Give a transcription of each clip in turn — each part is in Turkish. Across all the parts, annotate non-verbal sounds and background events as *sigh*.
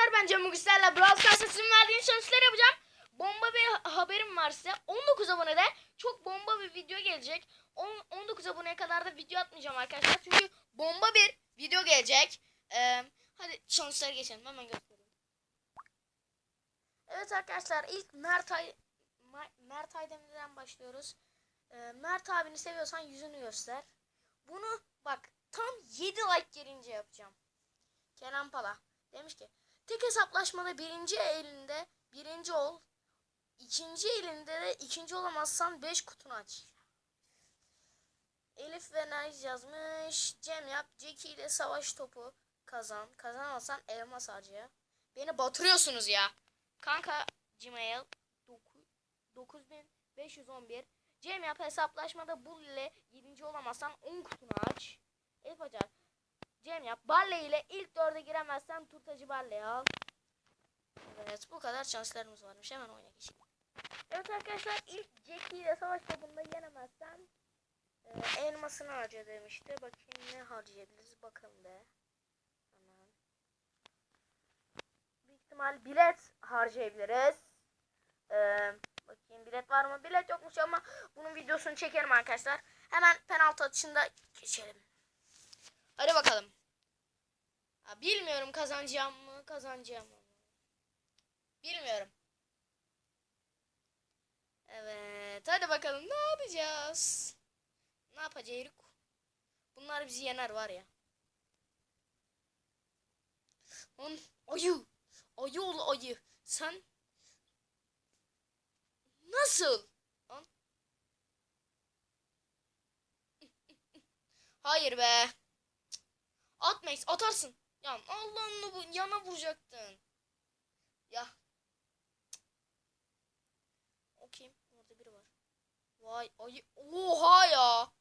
arkadaşlar ben Cem Mügisler'le Brawl Stars'a sizin verdiğiniz çalışmaları yapacağım. Bomba bir haberim var size. 19 abonede çok bomba bir video gelecek. On- 19 aboneye kadar da video atmayacağım arkadaşlar. Çünkü bomba bir video gelecek. Ee, hadi çalışmalara geçelim. Hemen göstereyim. Evet arkadaşlar ilk Mert Ay Mert Aydemir'den başlıyoruz. Ee, Mert abini seviyorsan yüzünü göster. Bunu bak tam 7 like gelince yapacağım. Kenan Pala demiş ki tek hesaplaşmada birinci elinde birinci ol. ikinci elinde de ikinci olamazsan 5 kutunu aç. Elif ve Naz yazmış. Cem yap. Jackie ile savaş topu kazan. Kazanamazsan elmas harcaya. Beni batırıyorsunuz ya. Kanka Gmail 9511 Cem yap hesaplaşmada bul ile 7. olamazsan 10 kutunu aç. Elif Acar Cem yap. Barley ile ilk dörde giremezsen turtacı Barley al. Evet bu kadar şanslarımız varmış. Hemen oyuna geçelim. Evet arkadaşlar ilk Jackie ile savaş topunda yenemezsen e, elmasını harca demişti. Bakayım ne harcayabiliriz bakalım be. Hemen. Büyük ihtimal bilet harcayabiliriz. Ee, bakayım bilet var mı? Bilet yokmuş ama bunun videosunu çekerim arkadaşlar. Hemen penaltı atışında geçelim. Hadi bakalım. Ha, bilmiyorum kazanacağım mı kazanacağım mı. Bilmiyorum. Evet hadi bakalım ne yapacağız? Ne yapacağız? Bunlar bizi yener var ya. Lan ayı. Ayı ol ayı. Sen nasıl? Lan. *laughs* Hayır be. At Max atarsın. Ya Allah'ını bu yana vuracaktın. Ya. O kim? Orada biri var. Vay ayı. Oha ya.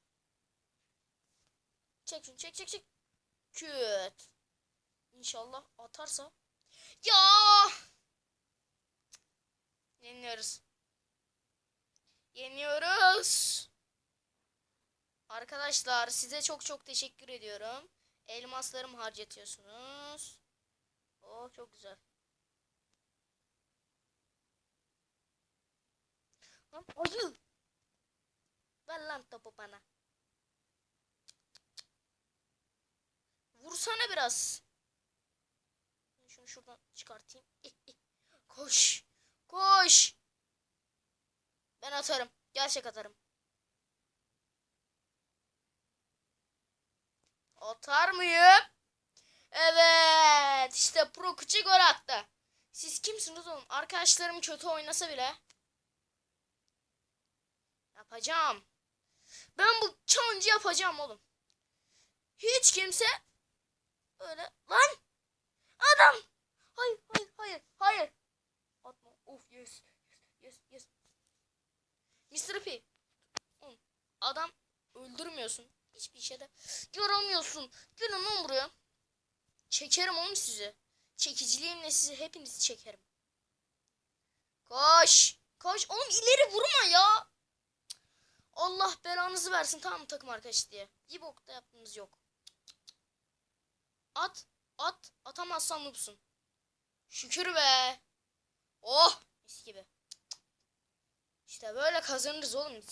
Çek şunu çek çek çek. Küt. İnşallah atarsa. Ya. Yeniyoruz. Yeniyoruz. Arkadaşlar size çok çok teşekkür ediyorum. Elmaslarımı harcatıyorsunuz. Oh çok güzel. Lan ayı. Ver lan topu bana. Vursana biraz. Şunu şuradan çıkartayım. *laughs* Koş. Koş. Ben atarım. Gerçek atarım. Atar mıyım? Evet. İşte Pro Kuçi gol attı. Siz kimsiniz oğlum? Arkadaşlarım kötü oynasa bile. Yapacağım. Ben bu challenge'ı yapacağım oğlum. Hiç kimse öyle lan adam. Hayır hayır hayır hayır. Atma. Of yes. Yes yes. Mr. P. Adam öldürmüyorsun. Hiçbir şeyde yaramıyorsun. Gelin lan buraya. Çekerim oğlum sizi. Çekiciliğimle sizi hepinizi çekerim. Koş. Koş. Oğlum ileri vurma ya. Allah belanızı versin tamam mı takım arkadaş diye. Bir bok da yaptığınız yok. At. At. Atamazsan noobsun. Şükür be. Oh. Mis gibi. İşte böyle kazanırız oğlum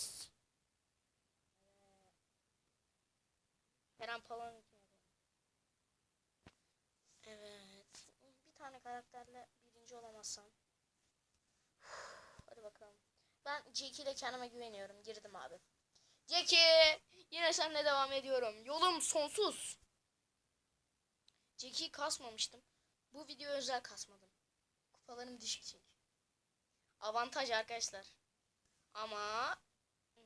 Eren Palan Evet. Bir tane karakterle birinci olamazsan. Hadi bakalım. Ben Jackie ile kendime güveniyorum. Girdim abi. Jackie! Yine seninle devam ediyorum. Yolum sonsuz. Jackie'yi kasmamıştım. Bu video özel kasmadım. Kupalarım düşük çünkü. Avantaj arkadaşlar. Ama hmm.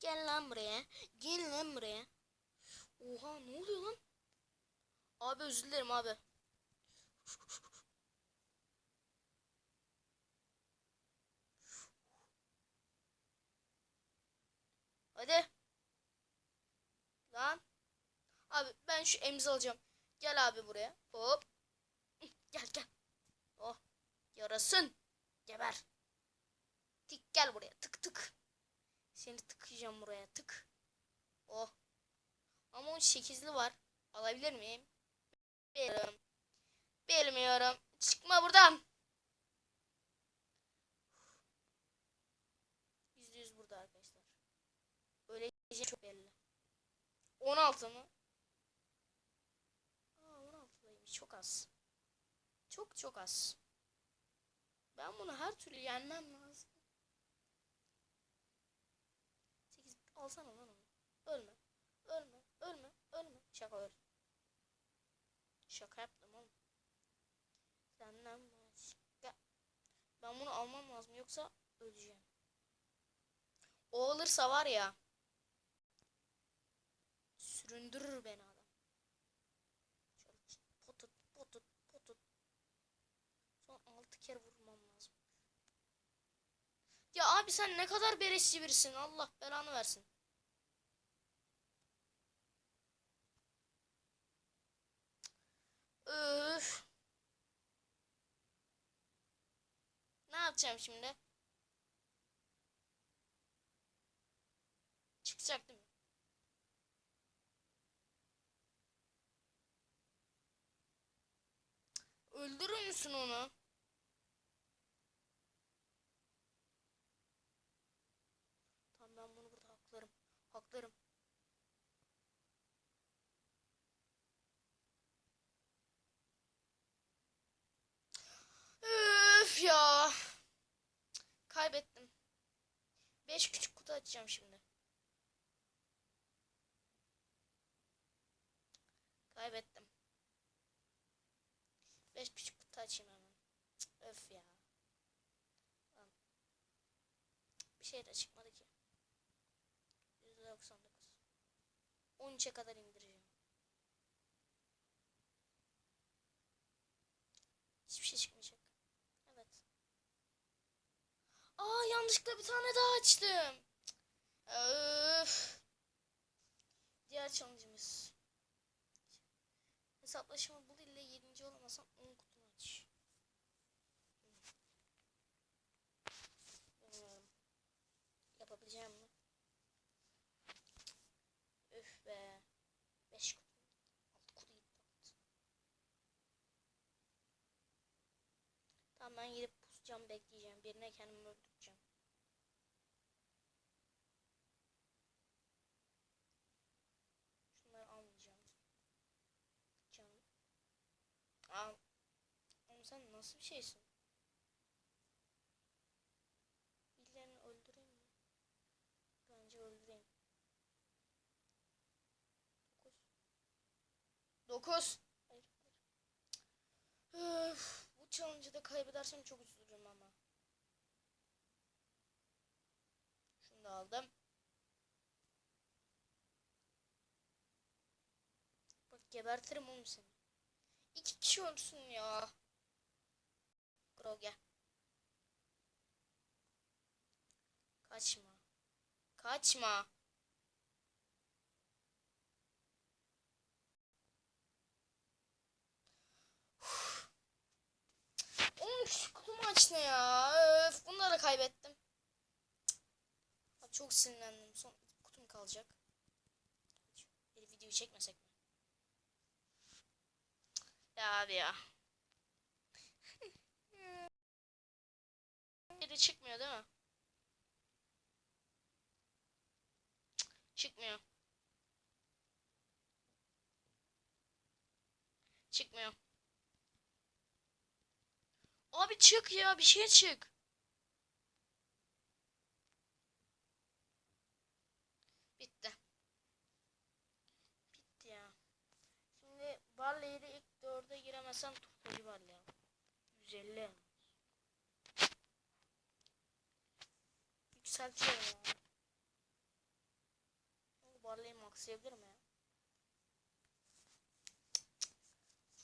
Gel lan buraya. Gel lan. Oha ne oluyor lan? Abi özür dilerim abi. Hadi. Lan. Abi ben şu emzi alacağım. Gel abi buraya. Hop. Gel gel. Oh. Yarasın. Geber. Tik gel buraya. Tık tık. Seni tıkayacağım buraya. Tık. Oh. Ama o 8'li var. Alabilir miyim? Veririm. Bilmiyorum. Çıkma buradan. Yüzde yüz burada arkadaşlar. Öyle çok belli. 16 mı? Aa 16'daymış. Çok az. Çok çok az. Ben bunu her türlü yenmem lazım. 8 alsana lan onu. Ölme. Ölme. Ölme. Ölme. Şaka öl. Şaka yaptım oğlum. Senden başka. Ben bunu almam lazım yoksa öleceğim. O alırsa var ya. Süründürür beni adam. Potut potut potut. Son 6 kere vurmam lazım. Ya abi sen ne kadar beleşçi birisin. Allah belanı versin. Öf. Ne yapacağım şimdi? Çıkacak değil? Öldürür müsün onu? Tamam ben bunu burada haklarım. Haklarım. Üf ya. Kaybettim. 5 küçük kutu açacağım şimdi. Kaybettim. 5 küçük kutu açayım hemen. Cık, öf ya. Bir şey de çıkmadı ki. %99. 13'e kadar indireceğim. Hiçbir şey çıkmayacak. Evet. Aa yanlışlıkla bir tane daha açtım. Öf. Diğer challenge'ımız. Hesaplaşma bul ile 7. olamasam 10 kutunu aç. Bilmiyorum. Yapabileceğim mi? Üf be. 5 kutu. 6 kutu gitti. Tamam ben gidip pusacağım bekleyeceğim. Birine kendimi öldüreceğim. Şunları almayacağım. Canım. Aa, oğlum sen nasıl bir şeysin? Birilerini öldüreyim mi? Bence öldüreyim. 9 9 Hayır, hayır. Öf, bu challenge'ı da kaybedersem çok üzülürüm ama. Şunu da aldım. Bak gebertirim oğlum seni. İki kişi ölsün ya. Grog gel. Kaçma. Kaçma. Oğlum şu kutumu aç ne ya? Öf, bunları kaybettim. Cık. Çok sinirlendim. Son kutum kalacak. Bir videoyu çekmesek mi? Ya abi ya. Biri çıkmıyor değil mi? Çıkmıyor. Çıkmıyor. Abi çık ya bir şey çık. Bitti. Bitti ya. Şimdi Barley'i ilk dörde giremezsem turtacı Barley al. 150 yalnız. Yükseltiyorum ya. Bu Barley'i maxlayabilirim ya.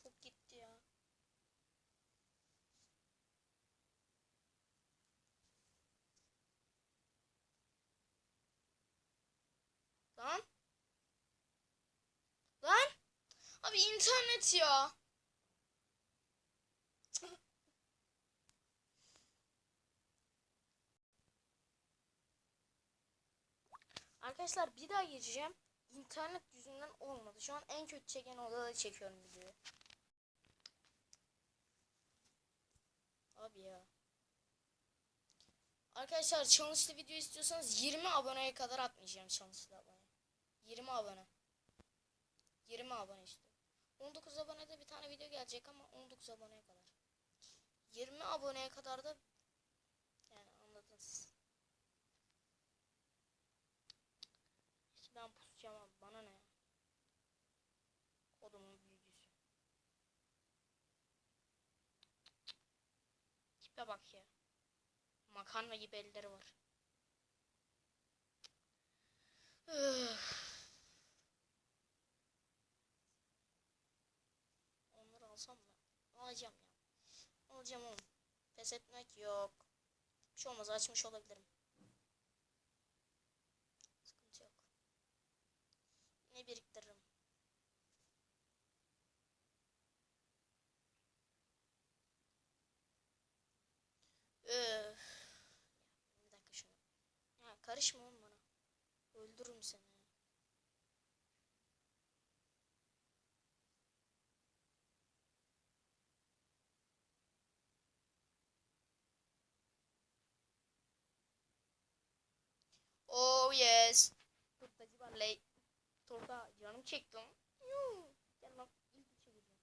Çok gitti ya. Lan. Lan. Abi internet ya. Arkadaşlar bir daha geçeceğim. İnternet yüzünden olmadı. Şu an en kötü çeken odada çekiyorum videoyu. abi ya. Arkadaşlar challenge'lı video istiyorsanız 20 aboneye kadar atmayacağım challenge'lı abone. 20 abone. 20 abone istiyorum. 19 abonede bir tane video gelecek ama 19 aboneye kadar. 20 aboneye kadar da yani anladınız. İşte ben pusacağım abi bana ne ya. Kodumun büyücüsü. Tipe bak ya. Makarna gibi elleri var. Üf. Onları alsam mı? Alacağım ya. Alacağım oğlum. Pes etmek yok. Bir şey olmaz açmış olabilirim. Sıkıntı yok. Ne biriktiririm? Öf. Bir dakika şunu. Ya karışma oğlum bana. Öldürürüm seni. Oh yes. Turtacı Barley. Turta canım çekti lan. Yuu. Gel lan ilk içe gireceğim.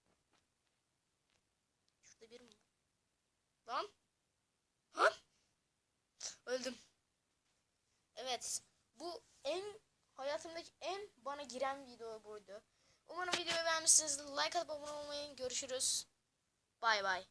Şurada bir mi var? Lan. Evet. Bu en hayatımdaki en bana giren video buydu. Umarım videoyu beğenmişsinizdir. Like atıp abone olmayı. Görüşürüz. Bay bay.